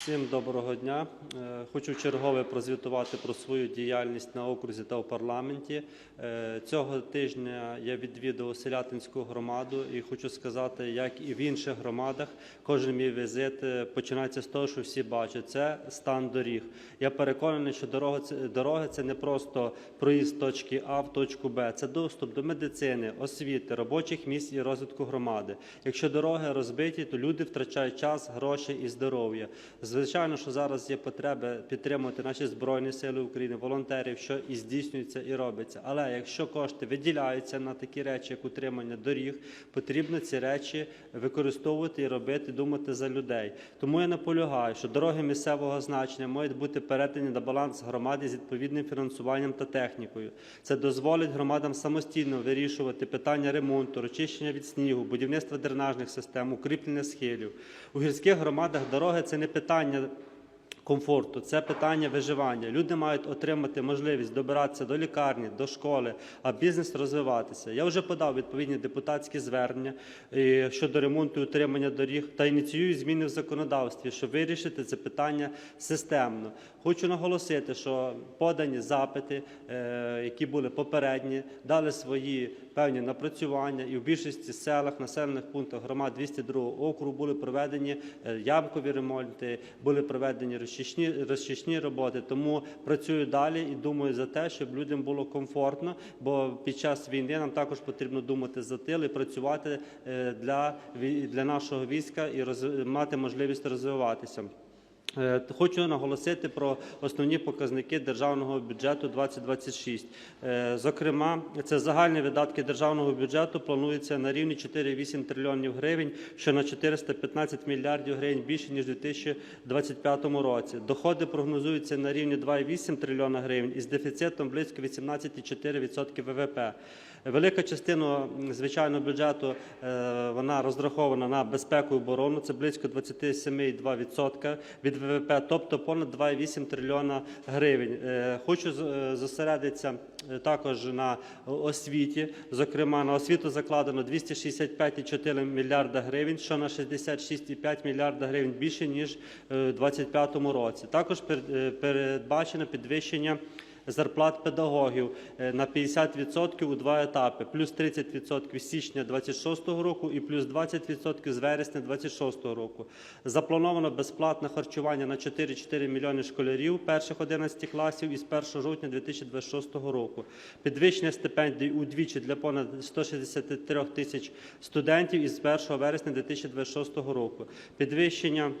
Всім доброго дня. Е, Хочу чергове прозвітувати про свою діяльність на окрузі та в парламенті. Е, Цього тижня я відвідав Селятинську громаду і хочу сказати, як і в інших громадах, кожен мій візит е, починається з того, що всі бачать. Це стан доріг. Я переконаний, що дороги це не просто проїзд точки А в точку Б, це доступ до медицини, освіти, робочих місць і розвитку громади. Якщо дороги розбиті, то люди втрачають час, гроші і здоров'я. Звичайно, що зараз є потреби підтримувати наші збройні сили України, волонтерів, що і здійснюється, і робиться. Але якщо кошти виділяються на такі речі, як утримання доріг, потрібно ці речі використовувати і робити, думати за людей. Тому я наполягаю, що дороги місцевого значення мають бути передані на баланс громади з відповідним фінансуванням та технікою. Це дозволить громадам самостійно вирішувати питання ремонту, розчищення від снігу, будівництва дренажних систем, укріплення схилів. У гірських громадах дороги це не питання 你这。Комфорту, це питання виживання. Люди мають отримати можливість добиратися до лікарні, до школи, а бізнес розвиватися. Я вже подав відповідні депутатські звернення е, щодо ремонту і утримання доріг та ініціюю зміни в законодавстві, щоб вирішити це питання системно. Хочу наголосити, що подані запити, е, які були попередні, дали свої певні напрацювання, і в більшості селах, населених пунктах громад 202 округу були проведені е, ямкові ремонти, були проведені розчищні, розчищні роботи. Тому працюю далі і думаю за те, щоб людям було комфортно, бо під час війни нам також потрібно думати за тил і працювати е, для, для нашого війська і роз- мати можливість розвиватися. Е, Хочу наголосити про основні показники державного бюджету 2026. Е, Зокрема, це загальні видатки державного бюджету плануються на рівні 4,8 трильйонів гривень, що на 415 мільярдів гривень більше ніж у 2025 році. Доходи прогнозуються на рівні 2,8 трильйона гривень із дефіцитом близько 18,4% ВВП. Велика частина звичайно бюджету е, вона розрахована на безпеку і оборону. Це близько 27,2% від ВВП, тобто понад 2,8 трильйона гривень. Е, Хочу е, зосередитися також на освіті. Зокрема, на освіту закладено 265,4 мільярда гривень, що на 66,5 мільярда гривень більше ніж у 2025 році. Також пер- передбачено підвищення зарплат педагогів е, на 50% у два етапи, плюс 30% з січня 26 року і плюс 20% з вересня 26 року. Заплановано безплатне харчування на 4,4 мільйони школярів перших 11 класів із 1 жовтня 2026 року. Підвищення стипендій удвічі для понад 163 тисяч студентів із 1 вересня 2026 року. Підвищення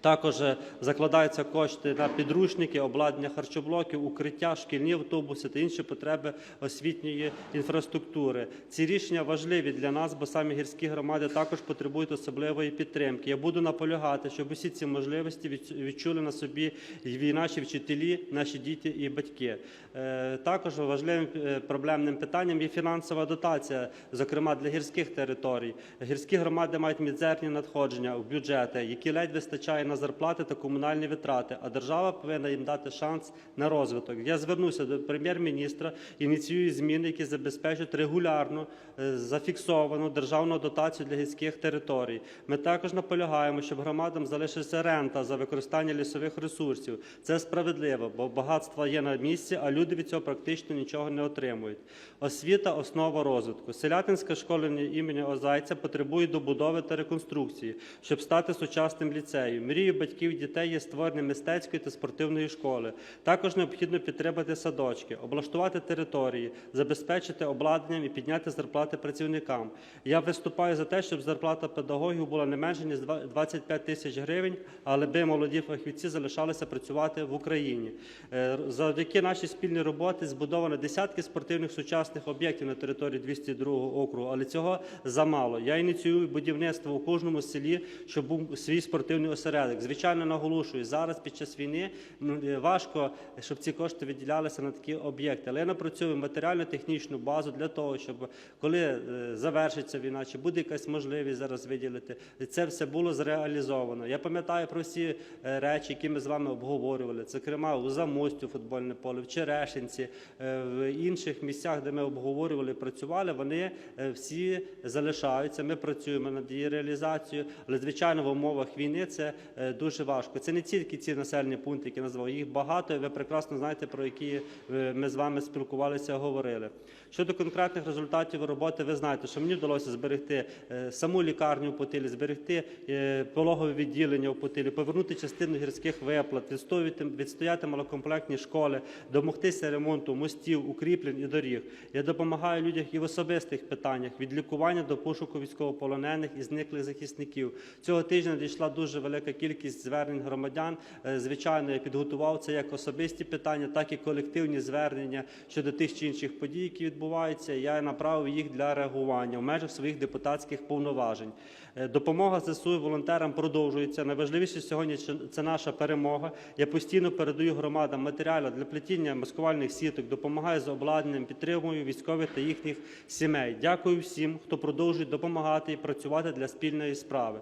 також е, закладаються кошти на підручники, обладнання харчоблоків, укриття, шкільні автобуси та інші потреби освітньої інфраструктури. Ці рішення важливі для нас, бо самі гірські громади також потребують особливої підтримки. Я буду наполягати, щоб усі ці можливості відчули на собі і наші вчителі, наші діти і батьки. Е, Також важливим е, проблемним питанням є фінансова дотація, зокрема для гірських територій. Гірські громади мають мізерні надходження в бюджети, які ледь вистачає на зарплати та комунальні витрати, а держава повинна їм дати шанс на розвиток. Я звернуся до прем'єр-міністра, ініціюю зміни, які забезпечують регулярну е, зафіксовану державну дотацію для гірських територій. Ми також наполягаємо, щоб громадам залишилася рента за використання лісових ресурсів. Це справедливо, бо багатство є на місці, а люди від цього практично нічого не отримують. Освіта основа розвитку. Селятинська школа імені Озайця потребує добудови та реконструкції, щоб стати сучасним ліцеєм. Мрією батьків дітей є створення мистецької та спортивної школи. Також необхідно підтримати садочки, облаштувати території, забезпечити обладнанням і підняти зарплати працівникам. Я виступаю за те, щоб зарплата педагогів була не менше ніж 25 тисяч гривень, але би молоді фахівці залишалися працювати в Україні. Е, Завдяки нашій спільній роботі збудовано десятки спортивних сучасних об'єктів на території 202 округу, але цього замало. Я ініціюю будівництво у кожному селі, щоб був свій спортивний осередок. Звичайно, наголошую, зараз під час війни ну, е, важко, щоб ці кошти виділялися на такі об'єкти. Але я напрацюю матеріально-технічну базу для того, щоб коли е, завершиться війна, чи буде якась можливість зараз виділити, це все було зреалізовано. Я пам'ятаю про всі е, речі, які ми з вами обговорювали. Зокрема, у Замості футбольне поле, в Черешинці, е, в інших місцях, де ми обговорювали, працювали, вони всі залишаються. Ми працюємо над її реалізацією, але звичайно в умовах війни це дуже важко. Це не тільки ці населені пункти, які назвав, їх багато. і Ви прекрасно знаєте, про які е, ми з вами спілкувалися, говорили. Щодо конкретних результатів роботи, ви знаєте, що мені вдалося зберегти е, саму лікарню в Потилі, зберегти е, пологове відділення в Потилі, повернути частину гірських виплат, відстояти, відстояти малокомплектні школи, домогтися ремонту мостів, укріплень і доріг. Я допомагаю людям і в особистих питаннях від лікування до пошуку військовополонених і зниклих захисників. Цього тижня надійшла дуже велика кількість звернень громадян. Е, Звичайно, я підготував це як особисті питання, так і колективні звернення щодо тих чи інших подій, які відбуваються. Я направив їх для реагування в межах своїх депутатських повноважень. Е, Допомога ЗСУ волонтерам продовжується. Найважливіше сьогодні це наша перемога. Я постійно передаю громадам матеріали для плетіння маскувальних сіток, допомагаю з обладнанням, підтримую військових та їхніх сімей. Дякую всім, хто продовжує допомагати і працювати для спільної справи.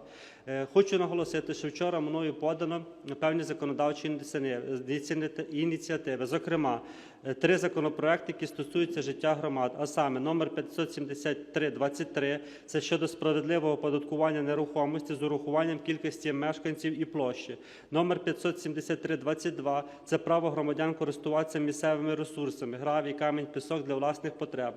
Е, Хочу наголосити, що вчора мною подано певні законодавчі ініціативи-. Зокрема, е, три законопроекти, які стосуються життя громад, а саме номер 573-23 – це щодо справедливого оподаткування нерухомості з урахуванням кількості мешканців і площі. Номер 573-22 – це право громадян користуватися місцевими ресурсами, гравій, камінь, пісок для власних потреб.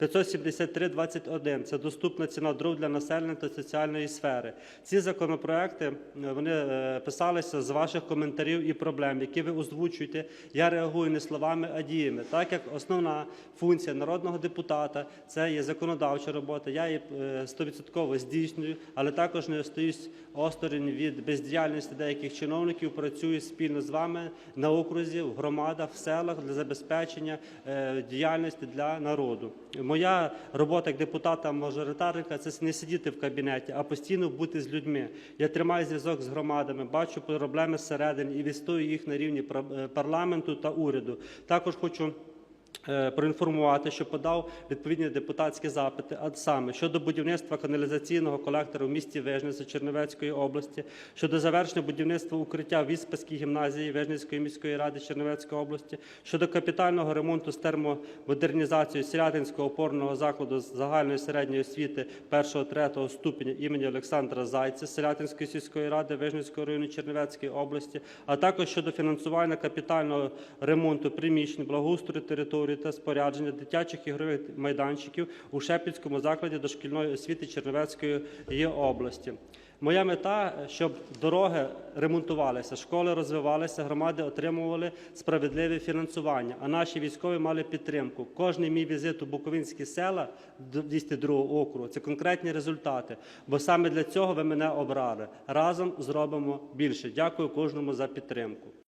573-21 – це доступна ціна дров для населення та соціальної сфери. Ці законопроекти е, вони е, писалися з ваших коментарів і проблем, які ви озвучуєте. Я реагую не словами, а діями. Так як основна функція народного депутата це є законодавча робота. Я її е, стовідсотково здійснюю, але також не остаюсь осторонь від бездіяльності деяких чиновників. Працюю спільно з вами на окрузі, в громадах, в селах для забезпечення діяльності для народу. Моя робота як депутата-мажоритарника це не сидіти в кабінеті, а постійно бути з людьми. Я тримаю зв'язок з громадами, бачу проблеми зсередини і вістую їх на рівні е, парламенту та уряду. Також хочу проінформувати, що подав відповідні депутатські запити, а саме щодо будівництва каналізаційного колектора в місті Вижниця Чернівецької області, щодо завершення будівництва укриття в Віспаській гімназії Вижницької міської ради Чернівецької області, щодо капітального ремонту з термомодернізацією Сілятинського опорного закладу загальної середньої освіти 1-3 ступеня імені Олександра Зайця Селятинської сільської ради Вижницького району Чернівецької області, а також щодо фінансування капітального ремонту приміщень, благоустрою території та спорядження дитячих ігрових майданчиків у Шепільському закладі дошкільної освіти Чернівецької області. Моя мета, щоб дороги ремонтувалися, школи розвивалися, громади отримували справедливе фінансування, а наші військові мали підтримку. Кожний мій візит у Буковинські села 202 округу це конкретні результати. Бо саме для цього ви мене обрали. Разом зробимо більше. Дякую кожному за підтримку.